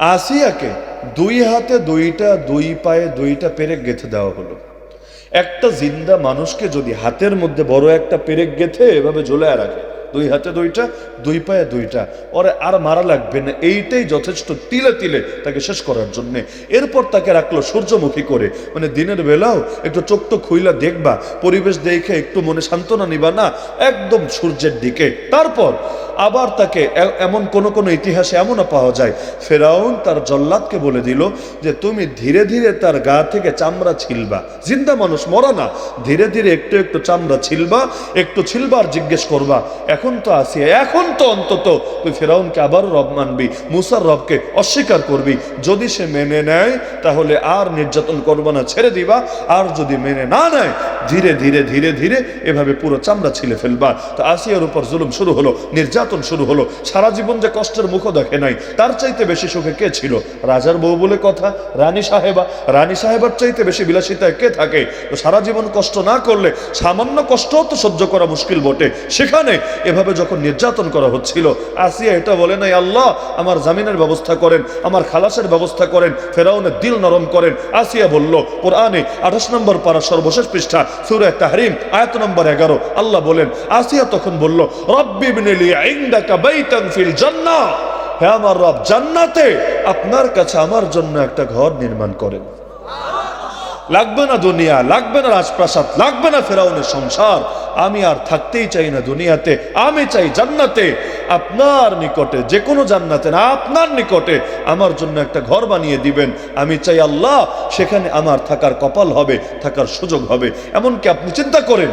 আসিয়াকে দুই হাতে দুইটা, দুই পায়ে দুইটা পেরেক গেঁথে দেওয়া হলো। একটা জিন্দা মানুষকে যদি হাতের মধ্যে বড় একটা পেরেক গেঁথে এভাবে ঝোলায় রাখে, দুই হাতে দুইটা, দুই পায়ে দুইটা, ওরে আর মারা লাগবে না, এইটাই যথেষ্ট তিলে তিলে তাকে শেষ করার জন্য। এরপর তাকে রাখল সূর্যমুখী করে। মানে দিনের বেলাও একটু চোখ তো খুইলা দেখবা, পরিবেশ দেখে একটু মনে সান্ত্বনা নিবা না, একদম সূর্যের দিকে। তারপর আবার তাকে এমন কোন কোন ইতিহাসে এমনও পাওয়া যায়। ফেরাউন তার জল্লাদকে বলে দিল যে, তুমি ধীরে ধীরে তার গা থেকে চামড়া ছিলবা। জিন্দা মানুষ, মরা না। ধীরে ধীরে একটু একটু চামড়া ছিলবা, একটু ছিলবার জিজ্ঞেস করবা। এখন তো আসিয়া এখন তো অন্তত তুই ফেরাউনকে আবারও রব মানবি, মুসার রবকে অস্বীকার করবি। যদি সে মেনে নেয়, তাহলে আর নির্যাতন করব না, ছেড়ে দিবা। আর যদি মেনে না নেয়, ধীরে ধীরে ধীরে ধীরে এভাবে পুরো চামড়া ছিলে ফেলবা। তো আসিয়ার উপর জুলুম শুরু হলো। নির্যাতন শুরু হলো। সারা জীবন যে কষ্টের মুখ দেখে নাই, তার চাইতে বেশি সুখে কে ছিল? রাজার বউ বলে কথা, রানী সাহেবা। রানী সাহেবার চাইতে বেশি বিলাসিতায় কে থাকে? তো সারা জীবন কষ্ট না করলে সামান্য কষ্টও তো সহ্য করা মুশকিল বটে। সেখানে এভাবে যখন নির্যাতন করা হচ্ছিল, আসিয়া এটা বলে নাই, আল্লাহ, আমার জামিনের ব্যবস্থা করেন, আমার খালাসের ব্যবস্থা করেন, ফেরাউনের দিল নরম করেন। আসিয়া বলল, কোরআনে আঠাশ নম্বর পারা সর্বশেষ পৃষ্ঠা, সুরে তাহরিম, আয়াত নম্বর এগারো, আল্লাহ বলেন। আসিয়া তখন বলল, রব্বি বিনিলি ফিল আমার রব, জান্নাতে আপনার কাছে আমার জন্য একটা ঘর নির্মাণ করেন। লাগবে না দুনিয়া, লাগবে না রাজপ্রাসাদ, লাগবে না ফেরাউনের সংসার। আমি আর থাকতেই চাই না দুনিয়াতে, আমি চাই জান্নাতে। আপনার নিকটে যে কোনো জান্নাতে না, আপনার নিকটে আমার জন্য একটা ঘর বানিয়ে দিবেন। আমি চাই আল্লাহ, সেখানে আমার থাকার কপাল হবে, থাকার সুযোগ হবে। এমনকি আপনি চিন্তা করেন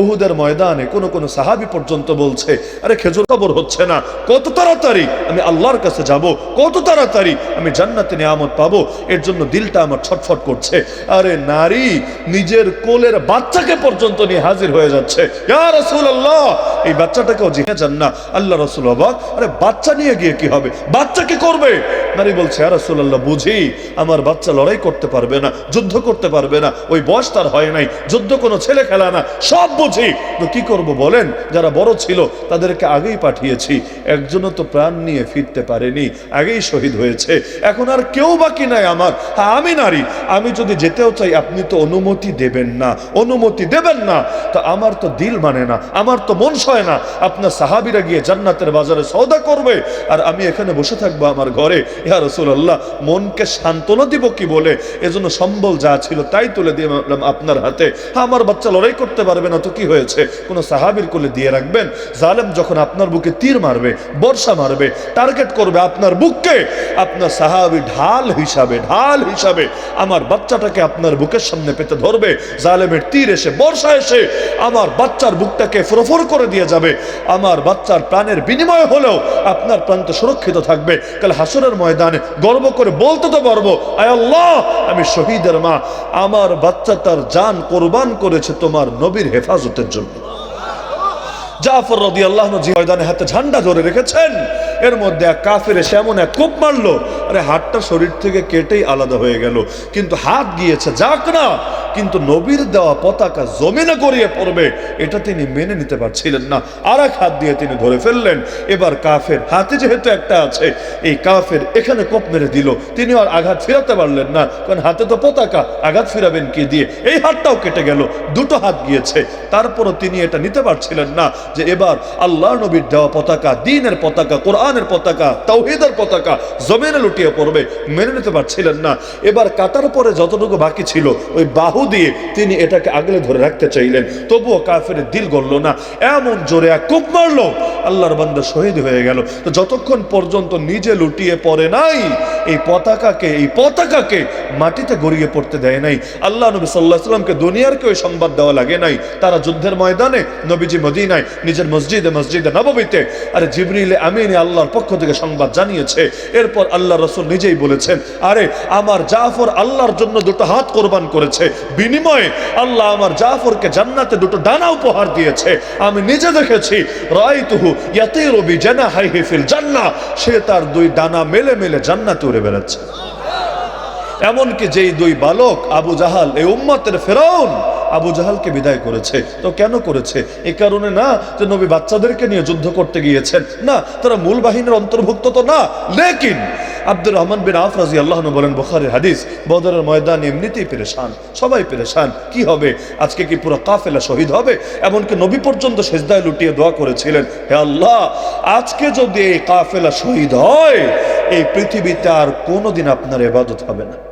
উহুদের ময়দানে কোনো কোনো সাহাবি পর্যন্ত বলছে, আরে খেজুর কবর হচ্ছে না, কত তাড়াতাড়ি আমি আল্লাহর কাছে যাব, কত তাড়াতাড়ি আমি জান্নাতে নিয়ামত পাবো, এর জন্য দিলটা আমার ছটফট করছে। আরে নারী, নিজের কোলের বাচ্চাকে পর্যন্ত নিয়ে হাজির হয়ে যাচ্ছে। এই বাচ্চাটাকেও জিহে যান না। আল্লাহ রসুল অবাক, আরে বাচ্চা নিয়ে গিয়ে কি হবে? বাচ্চা কি করবে? নারী বলছে আর রাসূলুল্লাহ, বুঝি, আমার বাচ্চা লড়াই করতে পারবে না, যুদ্ধ করতে পারবে না, ওই বয়স তার হয় নাই, যুদ্ধ কোনো ছেলে খেলা না, সব বুঝি। তো কি করব বলেন? যারা বড় ছিল, তাদেরকে আগেই পাঠিয়েছি। একজনও তো প্রাণ নিয়ে ফিরতে পারেনি, আগেই শহীদ হয়েছে। এখন আর কেউ বাকি নাই আমার। আমি নারী। আমি যদি যেতেও চাই, আপনি তো অনুমতি দেবেন না। অনুমতি দেবেন না। তো আমার তো দিল মানে না। আমার তো মন সয় না। আপনার সাহাবিরা গিয়ে জান্নাতের বাজারে সৌদা করবে। আর আমি এখানে বসে থাকব আমার ঘরে। ইয়া রসুল্লাহ মনকে সান্ত্বনা দিব কি বলে? এজন্য সম্বল যা ছিল তাই তুলে দিয়ে আপনার হাতে। আমার বাচ্চা লড়াই করতে পারবে না তো কি হয়েছে। কোনো সাহাবির কোলে দিয়ে রাখবেন। জালেম যখন আপনার বুকে তীর মারবে, বর্ষা মারবে, টার্গেট করবে আপনার বুককে, আপনার সাহাবি ঢাল হিসাবে ঢাল হিসাবে আমার বাচ্চাটাকে আপনার বুকের সামনে পেতে ধরবে। জালেমের তীর এসে, বর্ষা এসে আমার বাচ্চার বুকটাকে ফোরফোর করে দিয়ে যাবে। আমার বাচ্চার প্রাণের বিনিময় হলেও আপনার প্রাণ তো সুরক্ষিত থাকবে। কাল হাসরের ময়দানে গর্ব করে বলতে তো পারব আল্লাহ, আমি শহীদের মা। আমার বাচ্চা তার জান কোরবান করেছে তোমার নবীর হেফাজতের জন্য। জাফর রদি আল্লাহ ময়দানে হাতে ঝান্ডা ধরে রেখেছেন। এর মধ্যে এক কাফের এসে এমন এক কোপ মারলো আরে হাতটা শরীর থেকে কেটেই আলাদা হয়ে গেল। কিন্তু হাত গিয়েছে, যাক না। কিন্তু নবীর দেওয়া পতাকা জমিনে গড়িয়ে পড়বে, এটা তিনি মেনে নিতে পারছিলেন না। আর এক হাত দিয়ে তিনি ধরে ফেললেন। এবার কাফের হাতে যেহেতু একটা আছে, এই কাফের এখানে কোপ মেরে দিল। তিনি আর আঘাত ফিরাতে পারলেন না, কারণ হাতে তো পতাকা, আঘাত ফিরাবেন কি দিয়ে? এই হাতটাও কেটে গেল, দুটো হাত গিয়েছে। তারপরও তিনি এটা নিতে পারছিলেন না যে এবার আল্লাহ নবীর দেওয়া পতাকা, দিনের পতাকা, কোরআনের পতাকা তৌহিদের পতাকা, জমিনে লুটিয়ে পড়বে, মেনে নিতে পারছিলেন না। এবার কাটার পরে যতটুকু বাকি ছিল, ওই বাহু দিয়ে তিনি এটাকে আগলে ধরে রাখতে চাইলেন। তবুও কাফের দিল গড়ল না। এমন জোরে এক কূপ মারলো। আল্লাহর বান্দা শহীদ হয়ে গেল। তো যতক্ষণ পর্যন্ত নিজে লুটিয়ে পড়ে নাই, এই পতাকাকে এই পতাকাকে মাটিতে গড়িয়ে পড়তে দেয় নাই। আল্লাহ নবী সাল্লাহ সাল্লামকে দুনিয়ার কেউ সংবাদ দেওয়া লাগে নাই। তারা যুদ্ধের ময়দানে, নবীজি মদিনায়, নিজের মসজিদে মসজিদে নবমীতে আরে জিবরিলে আমিনে আল্লাহর পক্ষ থেকে সংবাদ জানিয়েছে। এরপর আল্লাহ রসুল নিজেই বলেছেন, আরে, আমার জাফর আল্লাহর জন্য দুটো হাত কোরবান করেছে। বিনিময়ে আল্লাহ আমার জাফরকে জান্নাতে দুটো ডানা উপহার দিয়েছে। আমি নিজে দেখেছি রাইতুহু ইয়াতিরু বিজানাহিহি ফিল জান্নাহ। সে তার দুই ডানা মেলে মেলে জান্নাতে উড়ে বেড়াচ্ছে। এমনকি যেই দুই বালক, আবু জাহাল, এই উম্মতের ফেরাউন, আবু জাহালকে বিদায় করেছে। তো কেন করেছে? এই কারণে না যে নবী বাচ্চাদেরকে নিয়ে যুদ্ধ করতে গিয়েছেন। না, তারা মূল বাহিনীর অন্তর্ভুক্ত তো না, লেকিন আব্দুর রহমান বিন আফ রাজি আল্লাহন বলেন বখারে হাদিস, বদরের ময়দান এমনিতেই পেরেশান, সবাই পেরেশান, কি হবে? আজকে কি পুরো কাফেলা শহীদ হবে? এমনকি নবী পর্যন্ত সেজদায় লুটিয়ে দোয়া করেছিলেন, হে আল্লাহ, আজকে যদি এই কাফেলা শহীদ হয়, এই পৃথিবীতে আর কোনোদিন আপনার এবাদত হবে না।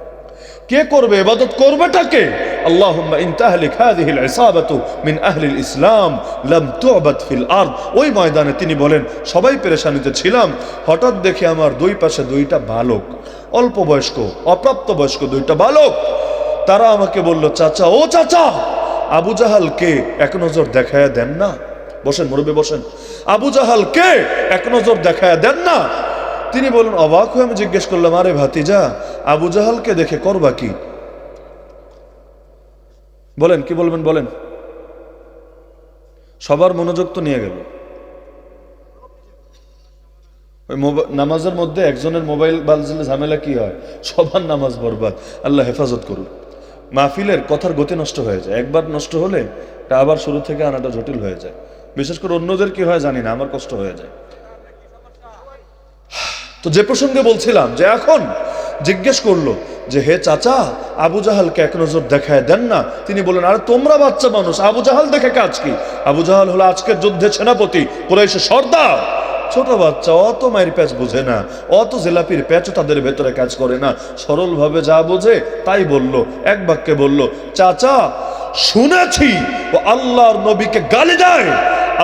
কে করবে? এবাদত করবেটাকে আল্লাহুম্মা ইন তাহলিক হাযিহি আল-ইসাবাতু মিন আহলি ইসলাম লাম তু'বাদ ফিল আরদ। ওই ময়দানে তিনি বলেন, সবাই পেরেশানিতে ছিলাম, হঠাৎ দেখে আমার দুই পাশে দুইটা বালক অল্প বয়স্ক অপ্রাপ্ত বয়স্ক দুইটা বালক। তারা আমাকে বলল, চাচা, ও চাচা, আবু জাহাল কে? এক নজর দেখায়া দেন না। বসেন, মুরব্বী, বসেন। আবু জাহাল কে? এক নজর দেখায়া দেন না। তিনি বলুন অবাক হয়ে আমি জিজ্ঞেস করলাম, আরে ভাতিজা আবু জাহালকে দেখে করবা কি? বলেন, কি বলবেন বলেন? সবার মনোযোগ তো নিয়ে গেল। ওই নামাজের মধ্যে একজনের মোবাইল বাজলে ঝামেলা কি হয়? সবার নামাজ বরবাদ। আল্লাহ হেফাজত করুন মাহফিলের কথার গতি নষ্ট হয়ে যায়। একবার নষ্ট হলে তা আবার শুরু থেকে আনাটা জটিল হয়ে যায়। বিশেষ করে অন্যদের কি হয় জানি না, আমার কষ্ট হয়ে যায়। তো যে প্রসঙ্গে বলছিলাম যে এখন জিজ্ঞেস করল যে, হে চাচা, আবু জাহালকে এক নজর দেখায় দেন না? তিনি বলেন আরে, তোমরা বাচ্চা মানুষ, আবু জাহাল দেখে কাজ কি? আবু জাহাল হলো আজকের যুদ্ধে সেনাপতি, কুরাইশের সর্দার। ছোট বাচ্চা, অত মায়ের প্যাচ বোঝে না, অত জেলাপির প্যাচও তাদের ভেতরে কাজ করে না। সরলভাবে যা বোঝে, তাই বলল, এক বাক্যে বলল, চাচা, শুনেছি ও আল্লাহর নবীকে গালি দেয়।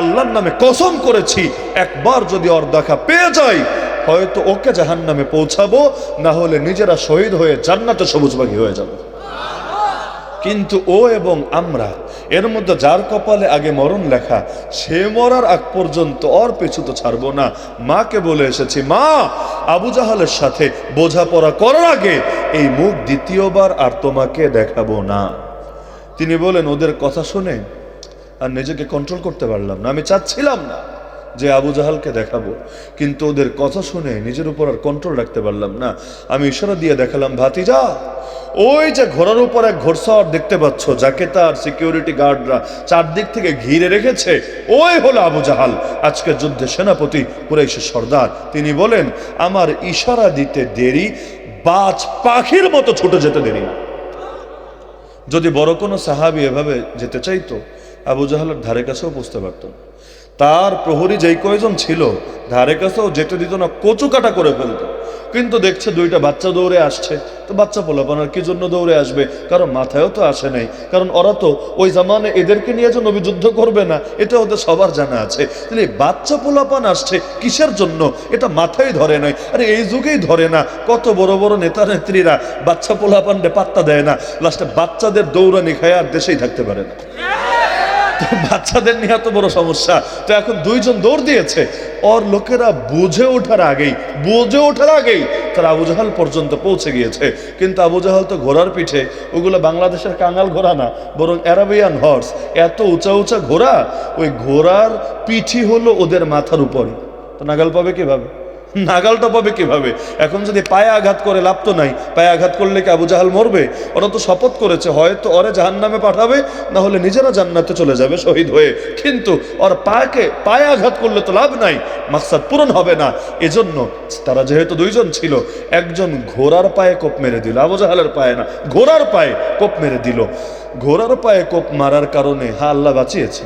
আল্লাহর নামে কসম করেছি, একবার যদি ওর দেখা পেয়ে যাই হয়তো ওকে জাহান নামে পৌঁছাবো, না হলে নিজেরা শহীদ হয়ে জান্নাতে সবুজবাগী হয়ে যাব। কিন্তু ও এবং আমরা, এর মধ্যে যার কপালে আগে মরণ লেখা, সে মরার আগ পর্যন্ত ওর পিছু তো ছাড়বো না। মাকে বলে এসেছি, মা, আবু জাহালের সাথে বোঝাপড়া করার আগে এই মুখ দ্বিতীয়বার আর তোমাকে দেখাবো না। তিনি বলেন, ওদের কথা শুনে আর নিজেকে কন্ট্রোল করতে পারলাম না। আমি চাচ্ছিলাম না। যে আবু জাহালকে দেখাবো। কিন্তু ওদের কথা শুনে নিজের উপর আর কন্ট্রোল রাখতে পারলাম না। আমি ইশারা দিয়ে দেখালাম, ভাতিজা, ওই যে ঘোড়ার উপর এক ঘোড়সাওয়ার দেখতে পাচ্ছ, যাকে তার সিকিউরিটি গার্ডরা চারদিক থেকে ঘিরে রেখেছে, ওই হলো আবু জাহাল। আজকে যুদ্ধে সেনাপতি কুরাইশের সর্দার। তিনি বলেন, আমার ইশারা দিতে দেরি, বাজ পাখির মতো ছুটে যেতে দেরি না। যদি বড় কোনো সাহাবি এভাবে যেতে চাইতো, আবু জাহালের ধারে কাছেও বুঝতে পারত না। তার প্রহরী যেই কয়জন ছিল, ধারে কাছেও যেতে দিত না কচু কাটা করে ফেলতো। কিন্তু দেখছে দুইটা বাচ্চা দৌড়ে আসছে। তো বাচ্চা পোলাপানার কি জন্য দৌড়ে আসবে? কারণ মাথায়ও তো আসে নাই। কারণ ওরা তো ওই জামানে এদেরকে নিয়ে যে নবী যুদ্ধ করবে না, এটা ওদের সবার জানা আছে। তাহলে বাচ্চা পোলাপান আসছে কিসের জন্য? এটা মাথায় ধরে নাই। আরে এই যুগেই ধরে না। কত বড় বড় নেতা নেত্রীরা বাচ্চা পোলাপানরে পাত্তা দেয় না। লাস্টে বাচ্চাদের দৌড়ানি খায় আর দেশেই থাকতে পারে না। তো বাচ্চাদের নিয়ে এত বড় সমস্যা। তো এখন দুইজন দৌড় দিয়েছে। ওর লোকেরা বুঝে ওঠার আগেই, বুঝে ওঠার আগেই তারা আবু জাহাল পর্যন্ত পৌঁছে গিয়েছে। কিন্তু আবু জাহাল তো ঘোড়ার পিঠে, ওগুলো বাংলাদেশের কাঙাল ঘোড়া না, বরং অ্যারাবিয়ান হর্স। এত উঁচা উঁচা ঘোড়া, ওই ঘোড়ার পিঠি হলো ওদের মাথার উপরই তো নাগাল পাবে কীভাবে? নাগালটা পাবে কীভাবে? এখন যদি পায়ে আঘাত করে লাভ তো নাই। পায়ে আঘাত করলে কি আবু জাহাল মরবে? ওরা তো শপথ করেছে, হয়তো ওরে জাহান নামে পাঠাবে, না হলে নিজেরা জান্নাতে চলে যাবে শহীদ হয়ে। কিন্তু ওর পাকে, পায়ে আঘাত করলে তো লাভ নাই, মাকসাদ পূরণ হবে না। এজন্য তারা যেহেতু দুইজন ছিল, একজন ঘোড়ার পায়ে কোপ মেরে দিল, আবু জাহালের পায়ে না, ঘোড়ার পায়ে কোপ মেরে দিল। ঘোড়ার পায়ে কোপ মারার কারণে হা আল্লাহ বাঁচিয়েছে।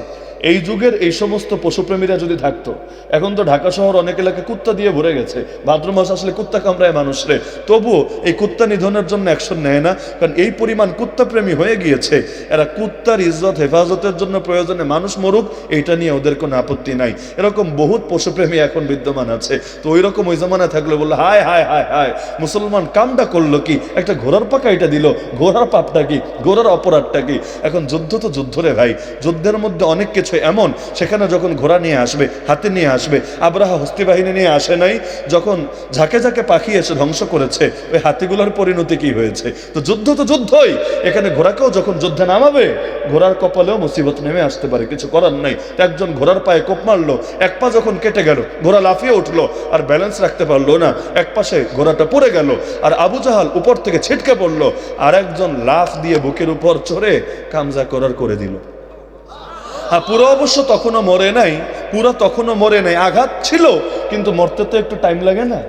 এই যুগের এই সমস্ত পশুপ্রেমীরা যদি থাকতো, এখন তো ঢাকা শহর অনেক এলাকায় কুত্তা দিয়ে ভরে গেছে। ভাদ্র মাস আসলে কুত্তা কামড়ায় মানুষরে তবুও এই কুত্তা নিধনের জন্য অ্যাকশন নেয় না, কারণ এই পরিমাণ কুত্তা প্রেমী হয়ে গিয়েছে। এরা কুত্তার ইজ্জত, হেফাজতের জন্য প্রয়োজনে মানুষ মরুক, এইটা নিয়ে ওদের কোনো আপত্তি নাই। এরকম বহুত পশুপ্রেমী এখন বিদ্যমান আছে। তো ওই রকম ওই জমানায় থাকলে বলল, হায় হায় হায় হায়, মুসলমান কামটা করল কি? একটা ঘোড়ার পাকা এটা দিল, ঘোড়ার পাপটা কি? ঘোড়ার অপরাধটা কি? এখন যুদ্ধ তো যুদ্ধ রে ভাই। যুদ্ধের মধ্যে অনেক কিছু এমন, সেখানে যখন ঘোড়া নিয়ে আসবে, হাতে নিয়ে আসবে, আবরাহা হস্তি বাহিনী নিয়ে আসে নাই, যখন ঝাঁকে ঝাঁকে পাখি এসে ধ্বংস করেছে, ওই হাতিগুলোর পরিণতি কি হয়েছে? তো যুদ্ধ তো যুদ্ধই! এখানে ঘোড়াকেও যখন যুদ্ধে নামাবে, ঘোড়ার কপালেও মুসিবত নেমে আসতে পারে, কিছু করার নাই। তো একজন ঘোড়ার পায়ে কোপ মারলো, এক পা যখন কেটে গেল, ঘোড়া লাফিয়ে উঠল, আর ব্যালেন্স রাখতে পারল না, এক পাশে ঘোড়াটা পড়ে গেল, আর আবু জাহাল উপর থেকে ছিটকে পড়ল, আর একজন লাফ দিয়ে বুকের উপর চড়ে কামজা করার করে দিল। হ্যাঁ পুরো অবশ্য তখনও মরে নাই, পুরো তখনও মরে নাই, আঘাত ছিল, কিন্তু মরতে তো একটু টাইম লাগে না।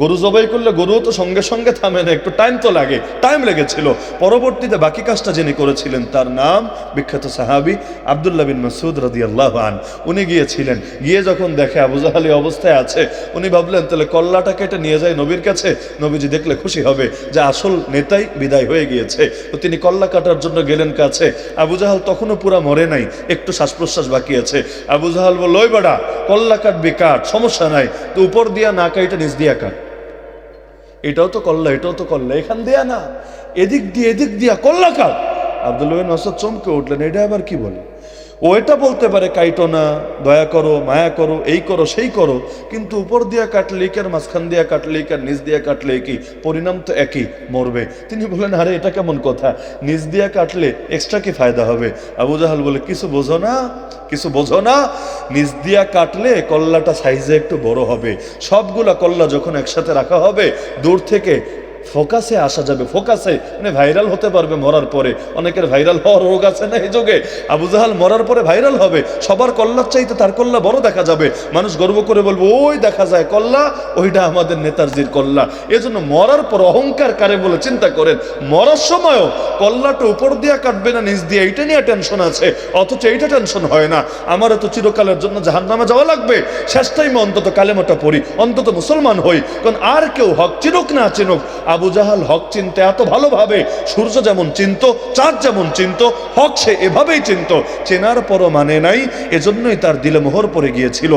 গরু জবাই করলে গরুও তো সঙ্গে সঙ্গে থামে না, একটু টাইম তো লাগে টাইম লেগেছিল। পরবর্তীতে বাকি কাজটা যিনি করেছিলেন, তার নাম বিখ্যাত সাহাবি আবদুল্লাহ বিন মাসুদ রাদি আল্লাহান উনি গিয়েছিলেন, গিয়ে যখন দেখে আবু অবস্থায় আছে, উনি ভাবলেন, তাহলে কল্লাটা কেটে নিয়ে যায় নবীর কাছে? নবীজি দেখলে খুশি হবে যে আসল নেতাই বিদায় হয়ে গিয়েছে। তো তিনি কল্লা কাটার জন্য গেলেন কাছে। আবু জাহাল তখনও পুরা মরে নাই, একটু শ্বাস প্রশ্বাস বাকি আছে। আবু জাহাল বলল, ওই বাড়া, কল্লা কাটবি, কাট, সমস্যা নাই, তো উপর দিয়া না কাইটা, নিচ দিয়া কাট। এটাও তো কল্লা এটাও তো কল্লা এখান দেয়া না, এদিক দিয়ে, এদিক দিয়া কল্লা কাল আব্দুল নসর চমকে উঠলেন, এটা আবার কি বলে? ও এটা বলতে পারে কাইটো না দয়া করো, মায়া করো, এই করো, সেই করো। কিন্তু উপর দিয়া কাটলে কি আর, মাঝখান দিয়া কাটলে কি আর, নিচ দিয়া কাটলে কি? পরিণাম তো একই, মরবে। তিনি বলেন আরে, এটা কেমন কথা? নিচ দিয়া কাটলে এক্সট্রা কি ফায়দা হবে? আবু জাহাল বলে, কিছু বোঝো না, কিছু বোঝো না। নিচ দিয়া কাটলে কল্লাটা সাইজে একটু বড় হবে। সবগুলা কল্লা যখন একসাথে রাখা হবে, দূর থেকে ফোকাসে আসা যাবে, ফোকাসে। মানে ভাইরাল হতে পারবে মরার পরে। অনেকের ভাইরাল হওয়ার রোগ আছে না এই যুগে? আবু জাহাল মরার পরে ভাইরাল হবে। সবার কল্লার চাইতে তার কল্লা বড় দেখা যাবে। মানুষ গর্ব করে বলব, ওই দেখা যায় কল্লা, ওইটা আমাদের নেতাজির কল্লা। এজন্য মরার পর অহংকার কারে বলে চিন্তা করেন? মরার সময়ও কল্লাটা উপর দিয়া কাটবে না, নিচ দিয়ে, এইটা নিয়ে টেনশন আছে। অথচ এইটা টেনশন হয় না। আমার তো চিরকালের জন্য জাহান নামে যাওয়া লাগবে? শেষ টাইমে অন্তত কালেমাটা পড়ি, অন্তত মুসলমান হই। কারণ আর কেউ হক চিনুক না চিনুক আবু জাহাল হক চিনতে এত ভালোভাবে, সূর্য যেমন চিনত, চাঁদ যেমন চিনত, হক সে এভাবেই চিনত, চেনার পরও মানে নাই, এজন্যই তার দিলে মোহর পড়ে গিয়েছিল।